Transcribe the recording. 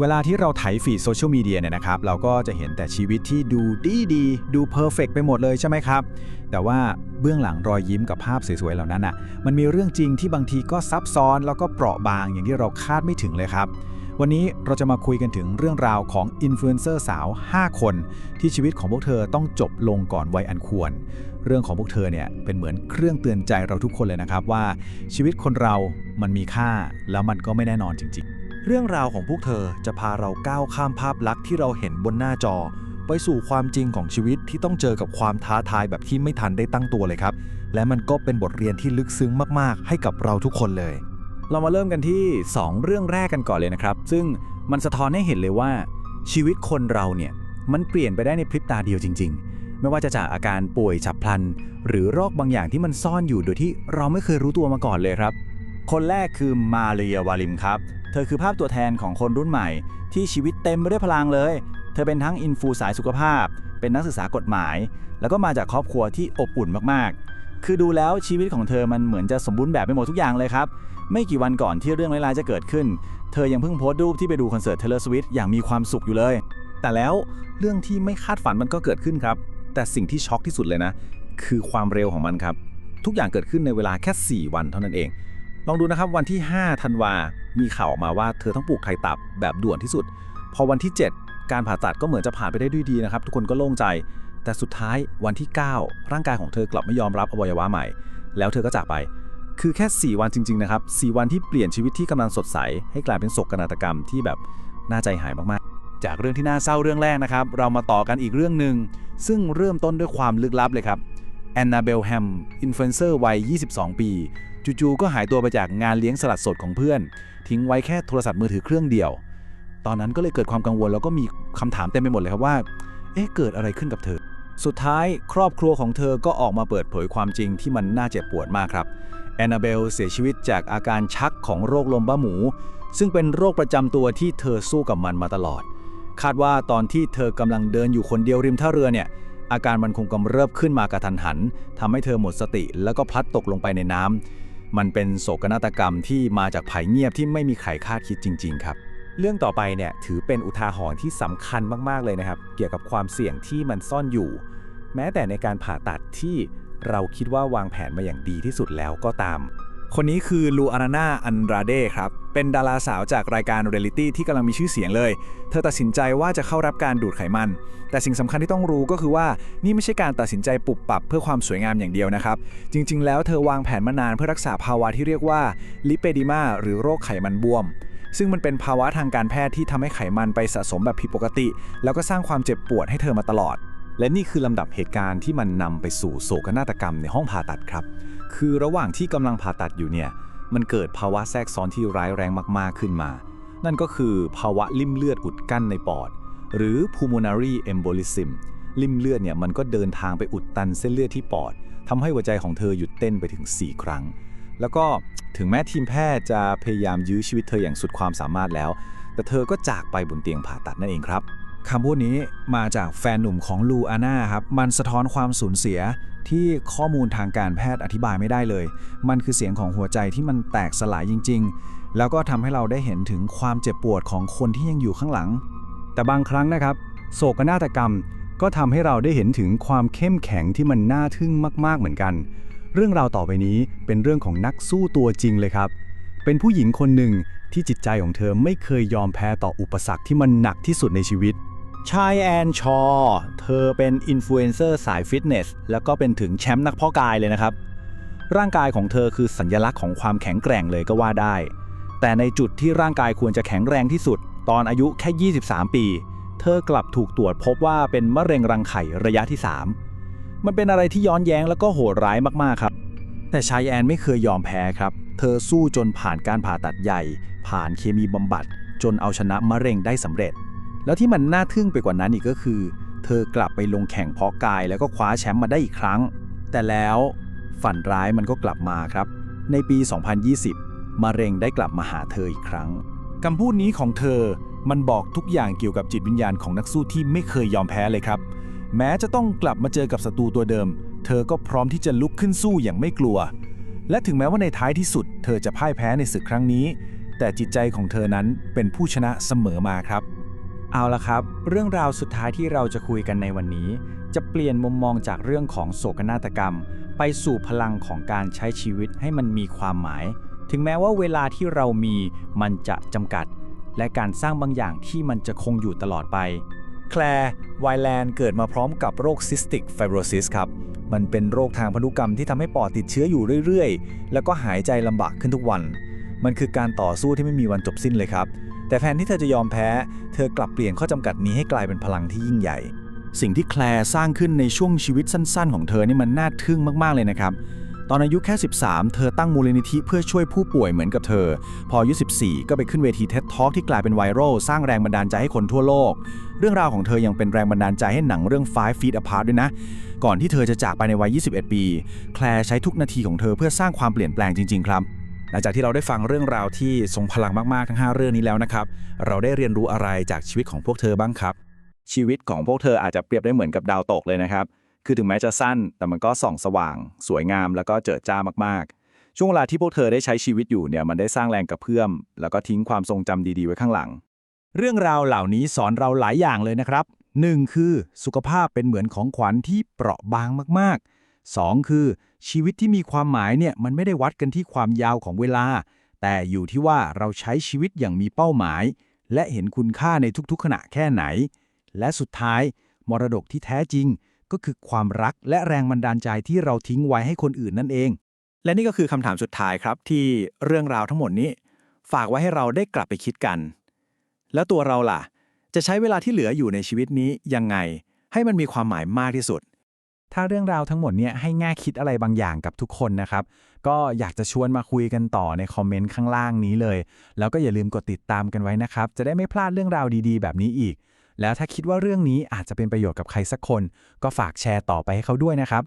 เวลาที่เราไถฟีดโซเชียลมีเดียเนี่ยนะครับ เราก็จะเห็นแต่ชีวิตที่ดูดีดีๆดูเพอร์เฟกไปหมดเลยใช่ไหมครับ แต่ว่าเบื้องหลังรอยยิ้มกับภาพสวยๆเหล่านั้นอะ มันมีเรื่องจริงที่บางทีก็ซับซ้อน แล้วก็เปราะบางอย่างที่เราคาดไม่ถึงเลยครับ วันนี้เราจะมาคุยกันถึงเรื่องราวของอินฟลูเอนเซอร์สาว 5 คน ที่ชีวิตของพวกเธอต้องจบลงก่อนวัยอันควร เรื่องของพวกเธอเนี่ยเป็นเหมือนเครื่องเตือนใจเราทุกคนเลยนะครับว่าชีวิตคนเรามันมีค่าแล้วมันก็ไม่แน่นอนจริง ๆ เรื่องราวของพวกเธอจะพาเราก้าวข้ามภาพลักษณ์ที่เราเห็นบนหน้าจอ ไปสู่ความจริงของชีวิตที่ต้องเจอกับความท้าทายแบบที่ไม่ทันได้ตั้งตัวเลยครับ และมันก็เป็นบทเรียนที่ลึกซึ้งมากๆ ให้กับเราทุกคนเลย เรามาเริ่มกันที่ 2 เรื่องแรกกันก่อนเลยนะครับ ซึ่งมันสะท้อนให้เห็นเลยว่า ชีวิตคนเราเนี่ยมันเปลี่ยนไปได้ในพริบตาเดียวจริง ๆ ไม่ว่าจะจากอาการป่วยฉับพลัน หรือโรคบางอย่างที่มันซ่อนอยู่โดยที่เราไม่เคยรู้ตัวมาก่อนเลยครับ คนแรกคือมาเรียวาลิมครับ เธอคือภาพตัวแทนของคนรุ่นใหม่ ที่ชีวิตเต็มไปด้วยพลังเลย เธอเป็นทั้งอินฟูสายสุขภาพ เป็นนักศึกษากฎหมาย แล้วก็มาจากครอบครัวที่อบอุ่นมากๆ คือดูแล้วชีวิตของเธอมันเหมือนจะสมบูรณ์แบบไปหมดทุกอย่างเลยครับ ไม่กี่วันก่อนที่เรื่องร้ายๆจะเกิดขึ้น เธอยังเพิ่งโพสต์รูปที่ไปดูคอนเสิร์ตเทเลสวิตอย่างมีความสุขอยู่เลย แต่แล้วเรื่องที่ไม่คาดฝันมันก็เกิดขึ้นครับ แต่สิ่งที่ช็อกที่สุดเลยนะ คือความเร็วของมันครับ ทุกอย่างเกิดขึ้นในเวลาแค่ 4 วันเท่านั้นเอง ลองดูนะครับวันที่5ธันวา มีข่าวออกมาว่าเธอต้องปลูกไข่ตับแบบด่วนที่สุด พอวันที่ 7 การผ่าตัดก็เหมือนจะผ่านไปได้ด้วยดีนะครับ ทุกคนก็โล่งใจ แต่สุดท้ายวันที่ 9 ร่างกายของเธอกลับไม่ยอมรับอวัยวะใหม่ แล้วเธอก็จากไป คือแค่ 4 วันจริง ๆ นะครับ 4 วันที่เปลี่ยนชีวิตที่กำลังสดใส ให้กลายเป็นโศกนาฏกรรมที่แบบน่าใจหายมากๆ จากเรื่องที่น่าเศร้าเรื่องแรกนะครับ เรามาต่อกันอีกเรื่องหนึ่งซึ่งเริ่มต้นด้วยความลึกลับเลยครับแอนนาเบลแฮมอินฟลูเอนเซอร์วัย 22 ปี จู่ๆก็หายตัวไปจากงานเลี้ยงสลัดสดของเพื่อน ทิ้งไว้แค่โทรศัพท์มือถือเครื่องเดียว ตอนนั้นก็เลยเกิดความกังวลแล้วก็มีคำถามเต็มไปหมดเลยครับว่า เอ๊ะเกิดอะไรขึ้นกับเธอ สุดท้ายครอบครัวของเธอก็ออกมาเปิดเผยความจริงที่มันน่าเจ็บปวดมากครับแอนนาเบลเสียชีวิตจากอาการชักของโรคลมบ้าหมู ซึ่งเป็นโรคประจำตัวที่เธอสู้กับมันมาตลอด คาดว่าตอนที่เธอกำลังเดินอยู่คนเดียวริมท่าเรือเนี่ย อาการมันคงกำเริบขึ้นมากระทันหันทำให้เธอหมดสติแล้วก็พลัดตกลงไปในน้ำ มันเป็นโศกนาฏกรรมที่มาจากภัยเงียบที่ไม่มีใครคาดคิดจริง ๆ ครับ เรื่องต่อไปเนี่ยถือเป็นอุทาหรณ์ที่สำคัญมากๆเลยนะครับ เกี่ยวกับความเสี่ยงที่มันซ่อนอยู่ แม้แต่ในการผ่าตัดที่เราคิดว่าวางแผนมาอย่างดีที่สุดแล้วก็ตาม คนนี้คือลูอานาน่าอันราเดครับ เป็นดาราสาวจากรายการเรียลิตี้ที่กำลังมีชื่อเสียงเลย เธอตัดสินใจว่าจะเข้ารับการดูดไขมัน แต่สิ่งสำคัญที่ต้องรู้ก็คือว่านี่ไม่ใช่การตัดสินใจปุบปับเพื่อความสวยงามอย่างเดียวนะครับ จริง ๆ แล้วเธอวางแผนมานานเพื่อรักษาภาวะที่เรียกว่าลิเปดิมาหรือโรคไขมันบวมซึ่งมันเป็นภาวะทางการแพทย์ที่ทำให้ไขมันไปสะสมแบบผิดปกติ แล้วก็สร้างความเจ็บปวดให้เธอมาตลอด และนี่คือลำดับเหตุการณ์ที่มันนำไปสู่โศกนาฏกรรมในห้องผ่าตัดครับ คือระหว่างที่กำลังผ่าตัดอยู่เนี่ย มันเกิดภาวะแทรกซ้อนที่ร้ายแรงมากๆขึ้นมา นั่นก็คือภาวะลิ่มเลือดอุดกั้นในปอด หรือ pulmonary embolism ลิ่มเลือดเนี่ยมันก็เดินทางไปอุดตันเส้นเลือดที่ปอดทำให้หัวใจของเธอหยุดเต้นไปถึง 4 ครั้ง แล้วก็ถึงแม้ทีมแพทย์จะพยายามยื้อชีวิตเธออย่างสุดความสามารถแล้ว แต่เธอก็จากไปบนเตียงผ่าตัดนั่นเองครับคำพูดนี้มาจากแฟนหนุ่มของลูอาน่าครับ มันสะท้อนความสูญเสีย ที่ข้อมูลทางการแพทย์อธิบายไม่ได้เลย มันคือเสียงของหัวใจที่มันแตกสลายจริง ๆ แล้วก็ทำให้เราได้เห็นถึงความเจ็บปวดของคนที่ยังอยู่ข้างหลัง แต่บางครั้งนะครับ โศกนาฏกรรมก็ทำให้เราได้เห็นถึงความเข้มแข็งที่มันน่าทึ่งมาก ๆ เหมือนกัน เรื่องราวต่อไปนี้เป็นเรื่องของนักสู้ตัวจริงเลยครับ เป็นผู้หญิงคนหนึ่งที่จิตใจของเธอไม่เคยยอมแพ้ต่ออุปสรรคที่มันหนักที่สุดในชีวิต ชายแอนชอ เธอเป็นอินฟลูเอนเซอร์สายฟิตเนส แล้วก็เป็นถึงแชมป์นักเพาะกายเลยนะครับ ร่างกายของเธอคือสัญลักษณ์ของความแข็งแกร่งเลยก็ว่าได้ แต่ในจุดที่ร่างกายควรจะแข็งแรงที่สุด ตอนอายุแค่ 23 ปี เธอกลับถูกตรวจพบว่าเป็นมะเร็งรังไข่ระยะที่ 3 มันเป็นอะไรที่ย้อนแย้งแล้วก็โหดร้ายมากๆครับ แต่ชายแอนไม่เคยยอมแพ้ครับ เธอสู้จนผ่านการผ่าตัดใหญ่ ผ่านเคมีบำบัด จนเอาชนะมะเร็งได้สำเร็จ แล้วที่มันน่าทึ่งไปกว่านั้นอีกก็คือ เธอกลับไปลงแข่งเพาะกายแล้วก็คว้าแชมป์มาได้อีกครั้ง แต่แล้วฝันร้ายมันก็กลับมาครับ ในปี 2020 มะเร็งได้กลับมาหาเธออีกครั้งคำพูดนี้ของเธอมันบอกทุกอย่างเกี่ยวกับจิตวิญญาณของนักสู้ที่ไม่เคยยอมแพ้เลยครับ แม้จะต้องกลับมาเจอกับศัตรูตัวเดิม เธอก็พร้อมที่จะลุกขึ้นสู้อย่างไม่กลัว และถึงแม้ว่าในท้ายที่สุด เธอจะพ่ายแพ้ในศึกครั้งนี้แแต่จิตใจของเธอนั้นเป็นผู้ชนะเสมอมาครับ เอาละครับ เรื่องราวสุดท้ายที่เราจะคุยกันในวันนี้ จะเปลี่ยนมุมมองจากเรื่องของโศกนาฏกรรม ไปสู่พลังของการใช้ชีวิตให้มันมีความหมาย ถึงแม้ว่าเวลาที่เรามีมันจะจำกัด และการสร้างบางอย่างที่มันจะคงอยู่ตลอดไป แคลร์ไวแลนด์เกิดมาพร้อมกับโรคซิสติกไฟโบรซิสครับ มันเป็นโรคทางพันธุกรรมที่ทำให้ปอดติดเชื้ออยู่เรื่อยๆ แล้วก็หายใจลำบากขึ้นทุกวัน มันคือการต่อสู้ที่ไม่มีวันจบสิ้นเลยครับ แต่แทนที่เธอจะยอมแพ้ เธอกลับเปลี่ยนข้อจำกัดนี้ให้กลายเป็นพลังที่ยิ่งใหญ่ สิ่งที่แคลร์สร้างขึ้นในช่วงชีวิตสั้น ๆ ของเธอนี่มันน่าทึ่งมากๆเลยนะครับตอนอายุแค่ 13 เธอตั้งมูลนิธิเพื่อช่วยผู้ป่วยเหมือนกับเธอ พออายุ 14 ก็ไปขึ้นเวที TED Talk ที่กลายเป็นไวรัลสร้างแรงบันดาลใจให้คนทั่วโลก เรื่องราวของเธอยังเป็นแรงบันดาลใจให้หนังเรื่อง Five Feet Apart ด้วยนะ ก่อนที่เธอจะจากไปในวัย 21 ปี แคลร์ใช้ทุกนาทีของเธอเพื่อสร้างความเปลี่ยนแปลงจริง ๆ ครับ หลังจากที่เราได้ฟังเรื่องราวที่ทรงพลังมากๆทั้ง 5 เรื่องนี้แล้วนะครับ เราได้เรียนรู้อะไรจากชีวิตของพวกเธอบ้างครับ ชีวิตของพวกเธออาจจะเปรียบได้เหมือนกับดาวตกเลยนะครับ คือถึงแม้จะสั้น แต่มันก็ส่องสว่าง สวยงาม แล้วก็เจิดจ้ามากๆ ช่วงเวลาที่พวกเธอได้ใช้ชีวิตอยู่เนี่ยมันได้สร้างแรงกระเพื่อม แล้วก็ทิ้งความทรงจำดีๆไว้ข้างหลัง เรื่องราวเหล่านี้สอนเราหลายอย่างเลยนะครับ 1. คือสุขภาพเป็นเหมือนของขวัญที่เปราะบางมากๆ 2. คือ ชีวิตที่มีความหมายเนี่ยมันไม่ได้วัดกันที่ความยาวของเวลา แต่อยู่ที่ว่าเราใช้ชีวิตอย่างมีเป้าหมาย และเห็นคุณค่าในทุกๆ ขณะแค่ไหน และสุดท้าย มรดกที่แท้จริง ก็คือความรักและแรงบันดาลใจที่เราทิ้งไว้ให้คนอื่นนั่นเอง และนี่ก็คือคำถามสุดท้ายครับที่เรื่องราวทั้งหมดนี้ ฝากไว้ให้เราได้กลับไปคิดกัน แล้วตัวเราล่ะ จะใช้เวลาที่เหลืออยู่ในชีวิตนี้ยังไง ให้มันมีความหมายมากที่สุด ถ้าเรื่องราวทั้งหมดเนี่ยให้แง่คิดอะไรบางอย่างกับทุกคนนะครับ ก็อยากจะชวนมาคุยกันต่อในคอมเมนต์ข้างล่างนี้เลย แล้วก็อย่าลืมกดติดตามกันไว้นะครับ จะได้ไม่พลาดเรื่องราวดีๆ แบบนี้อีก แล้วถ้าคิดว่าเรื่องนี้อาจจะเป็นประโยชน์กับใครสักคน ก็ฝากแชร์ต่อไปให้เขาด้วยนะครับ